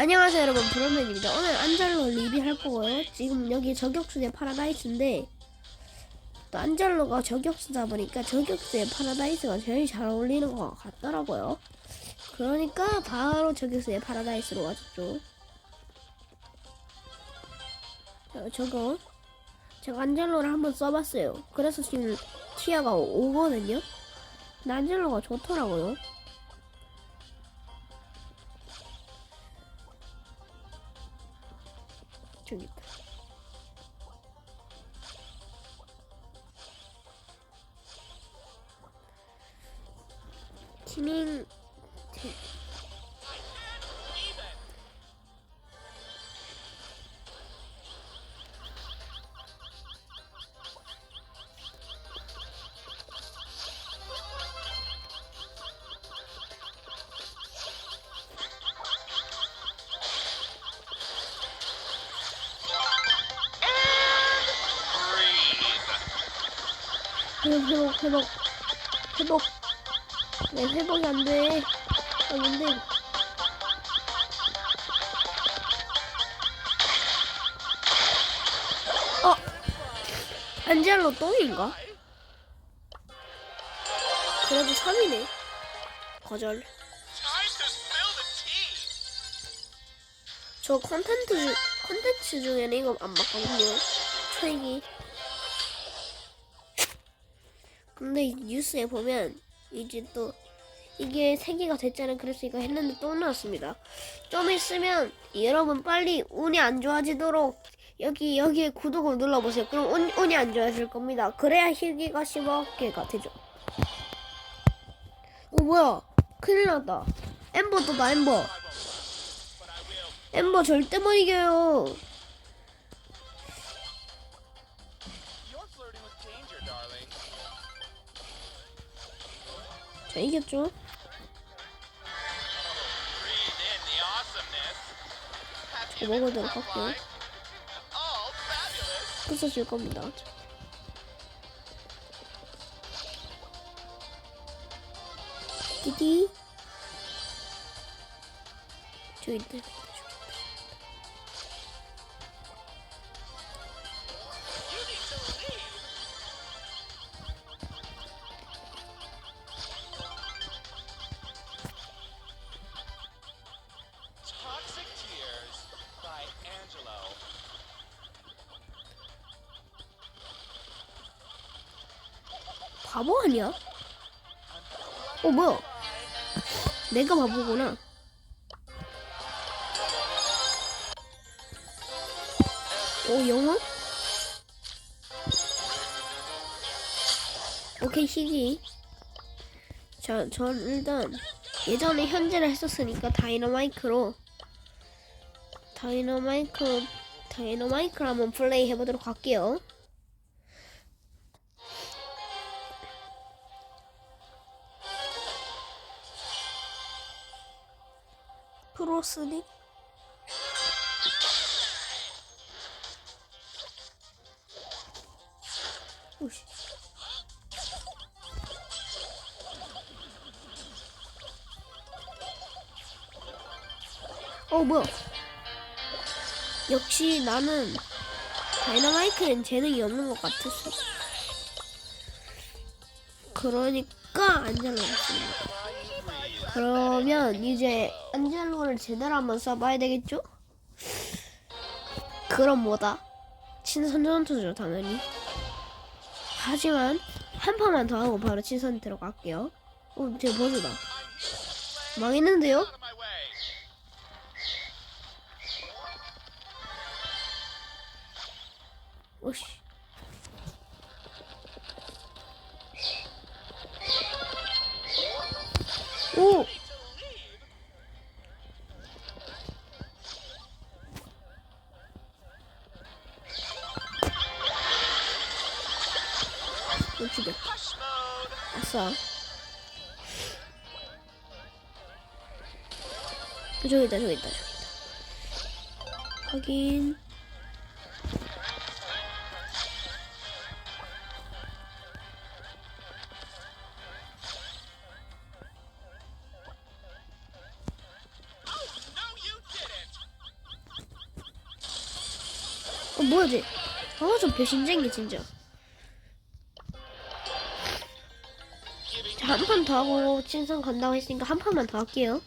안녕하세요 여러분. 브로맨입니다. 오늘 안젤로 리뷰할 거고요. 지금 여기 저격수의 파라다이스인데 또 안젤로가 저격수다 보니까 저격수의 파라다이스가 제일 잘 어울리는 것 같더라고요. 그러니까 바로 저격수의 파라다이스로 가졌죠. 자, 저거 제가 안젤로를 한번 써봤어요. 그래서 지금 티아가 오거든요. 근데 안젤로가 좋더라고요 저 회복 회복 회복 회복 내 회복이 안돼 아 뭔데. 어 안젤로 똥인가? 그래도 3이네 거절. 저 컨텐츠 컨텐츠 중에는 이거 안 맞거든요 트랙이 근데 이 뉴스에 보면 이제 또 이게 세 개가 됐잖아요. 그래서 이거 했는데 또 나왔습니다. 좀 있으면 여러분 빨리 운이 안 좋아지도록 여기 여기에 구독을 눌러보세요. 그럼 운, 운이 안 좋아질 겁니다. 그래야 희귀가 10억개가 되죠. 어 뭐야? 큰일 났다. 엠버 또나 엠버. 엠버 절대 못 이겨요 자 이겼죠 been 먹어도록 할게요. 부서질 겁니다 디디 저기 있다 바보 아니야? 어 뭐야 내가 바보구나 오 영어? 오케이 희귀 자, 전 일단 예전에 현질을 했었으니까 다이너마이크로 다이너마이크 다이너마이크로 한번 플레이 해보도록 할게요 프로스닉 오씨. 어 뭐야? 역시 나는 다이너마이크엔 재능이 없는 것 같았어. 그러니까 안젤로였습니다 그러면 이제 안젤로를 제대로 한번 써봐야 되겠죠? 그럼 뭐다? 친선 전투죠 당연히 하지만 한 판만 더 하고 바로 친선 들어갈게요 어, 제 버즈다 망했는데요? 오씨 오! Mode. 아싸 저기 있다 저기 있다 저기 있다 확인 뭐야 쟤? 아저 배신쟁이 진짜. 자, 한 판 더 하고 친선 간다고 했으니까 한 판만 더 할게요.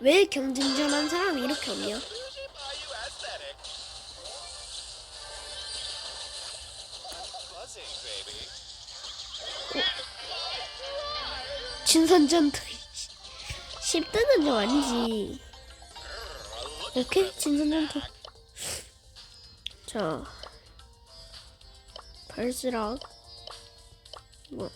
왜 경쟁전한 사람이 이렇게 없냐? 친선전 10등은 좀 아니지. 친선전 투. 자, 발스락. 뭐.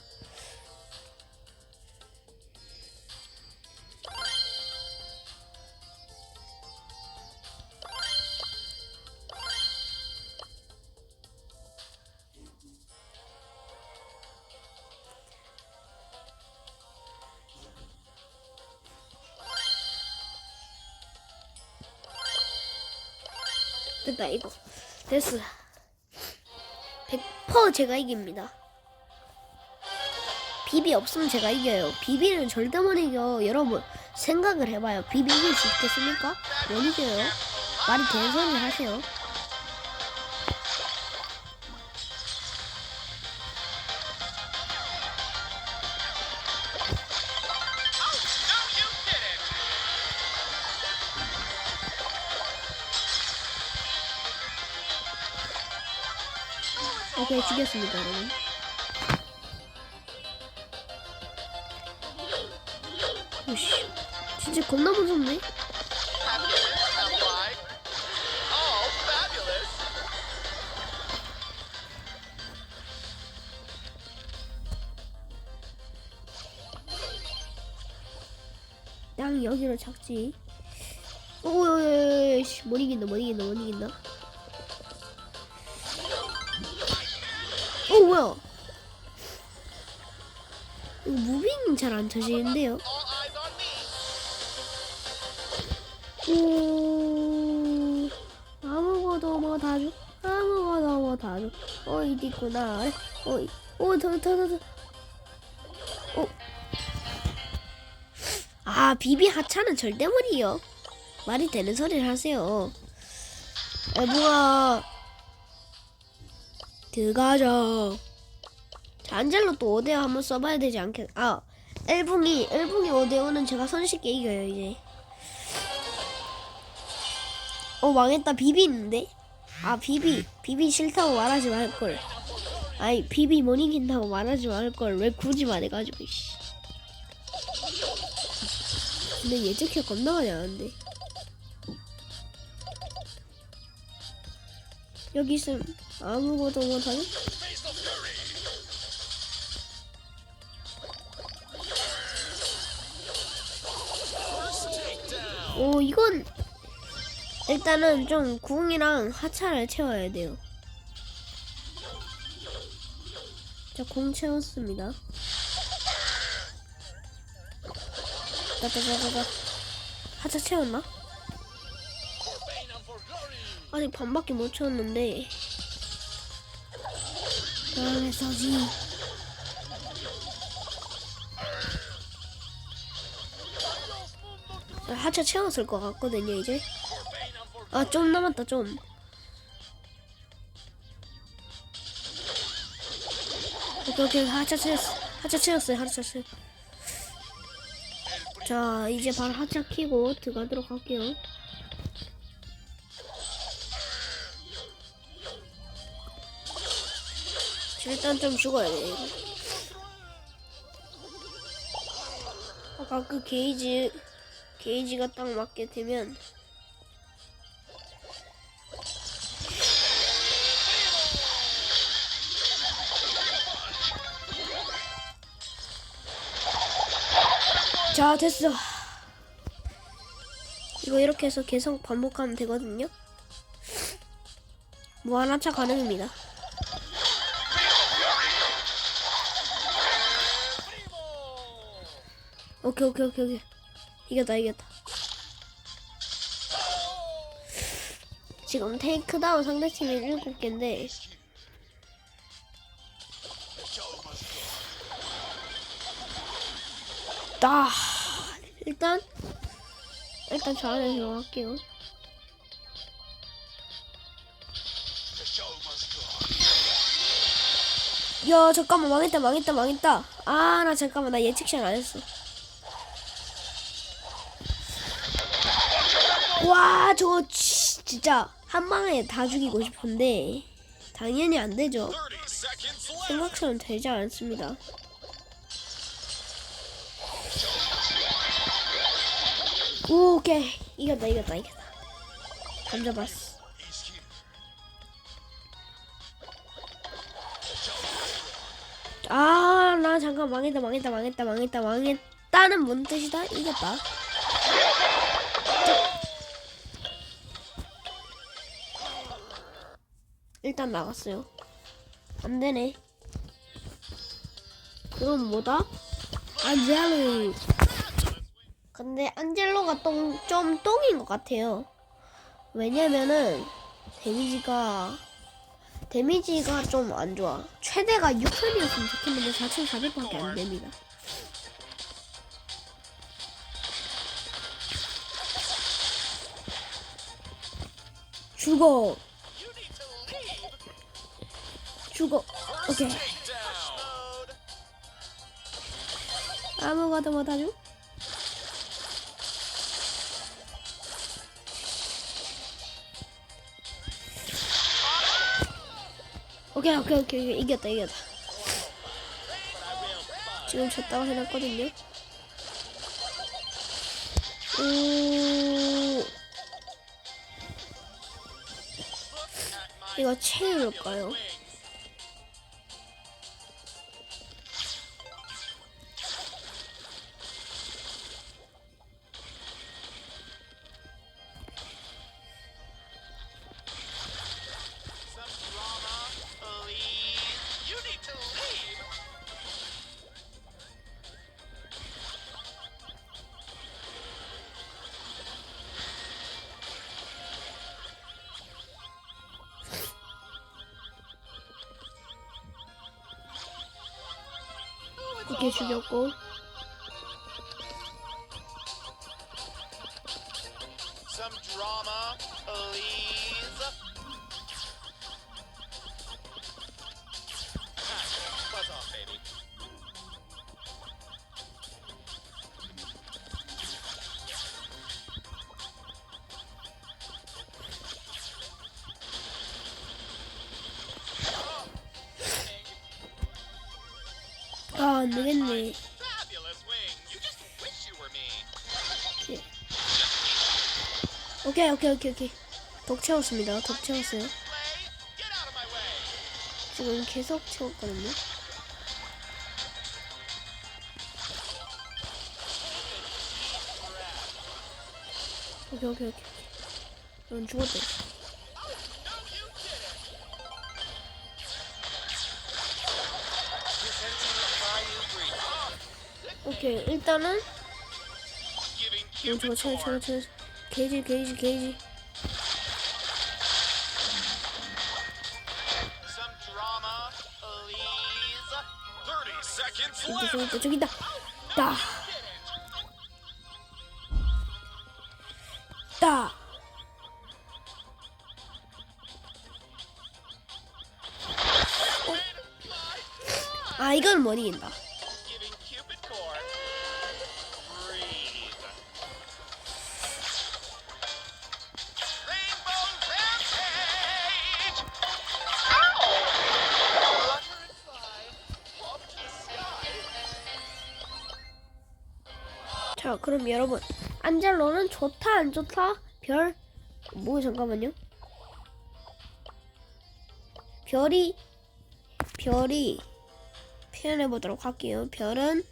됐다, 이거. 됐어. 100% 제가 이깁니다. 비비 없으면 제가 이겨요. 비비는 절대 못 이겨. 여러분, 생각을 해봐요. 비비 이길 수 있겠습니까? 못 이겨요. 말이 되는 소리 하세요. 오케이, 죽였습니다, 여러분. 오씨, 진짜 겁나 무섭네. 땅 여기로 작지. 오오오오오 못 이긴다 못 이긴다 못 이긴다. 오 뭐야? 무빙 잘 안 쳐지는데요. All eyes on me. 오 아무것도 못하죠. 아무것도 못하죠. 어이 있구나. 어이 오더더더 더. 오. 아 비비 하차는 절대 무리요. 말이 되는 소리를 하세요. 에부가 들어가자. 자, 안젤로 또 5대5 한번 써봐야 되지 않겠? 아 엘붕이 엘붕이 5대5는 제가 손쉽게 이겨요 이제. 어 망했다 비비 있는데? 아 비비 비비 싫다고 말하지 말걸. 아니 비비 못 이긴다고 말하지 말걸 왜 굳이 말해가지고 씨. 근데 예측해 많이 하는데 여기 있으면 아무것도 못하네 오 이건 일단은 좀 궁이랑 하차를 채워야 돼요. 자공 채웠습니다. 따따따따따. 하차 채웠나? 아직 반밖에 못 채웠는데 아, 하차 채웠을 것 같거든요 이제. 아 좀 남았다 좀. 오케이 오케이 하차 채웠어 하차 채웠어요 하차 채웠어 자 이제 바로 하차 키고 들어가도록 할게요 일단 좀 죽어야 돼. 아까 그 게이지 게이지가 딱 맞게 되면 자 됐어. 이거 이렇게 해서 계속 반복하면 되거든요. 무한하차 가능입니다 오케이 오케이 오케이 오케이 이겼다 이겼다 지금 테이크다운 상대팀이 7개인데 나 일단 일단 저 안에 들어갈게요. 야 잠깐만 망했다 망했다 망했다. 아 나 잠깐만 나 예측 시안 안 했어. 와 저거 치- 진짜 한 방에 다 죽이고 싶은데 당연히 안 되죠. 30 seconds left. 생각처럼 되지 않습니다. 오, 오케이 이겼다 이겼다 이겼다. 던져봤어. 아, 나 잠깐 망했다, 망했다, 망했다, 망했다, 망했다는 뭔 뜻이다? 이겼다. 일단 나갔어요. 안 되네. 그럼 뭐다? 안젤로. 근데 안젤로가 똥, 좀 똥인 것 같아요. 왜냐면은 데미지가 데미지가 좀 안 좋아. 최대가 6천이었으면 좋겠는데 4,400밖에 안 됩니다. 죽어. 죽어. 오케이. 아무것도 못하죠? 오케이 오케이 오케이. 이겼다 이겼다 지금 졌다고 해놨거든요 오 이거 채울까요? 이렇게 죽였고 아 were me. 오케이 오케이 오케이 오케이. 독 채웠습니다. 독 채웠어요. 지금 계속 채웠거든요. 오케이 오케이 오케이. 넌 죽었대 오케이 일단은 넌 저거 채워 more. 채워 게이지 게이지 게이지 Some drama, please. 30 seconds 저기 있다 저기 있다 따 따. 아 이건 못 이긴다 자 그럼 여러분 안젤로는 좋다 안 좋다? 별? 뭐 잠깐만요. 별이 별이 표현해 보도록 할게요. 별은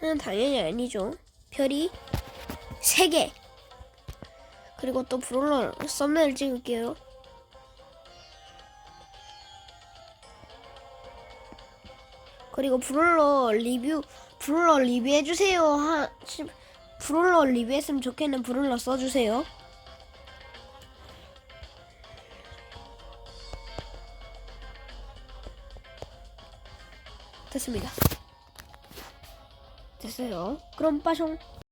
는 당연히 아니죠. 별이 3개. 그리고 또 브롤러 썸네일 찍을게요 그리고 브롤러 리뷰 브롤러 리뷰해 주세요. 하 브롤러 리뷰했으면 좋겠는 브롤러 써주세요. 됐습니다. 됐어요. 그럼 빠숑.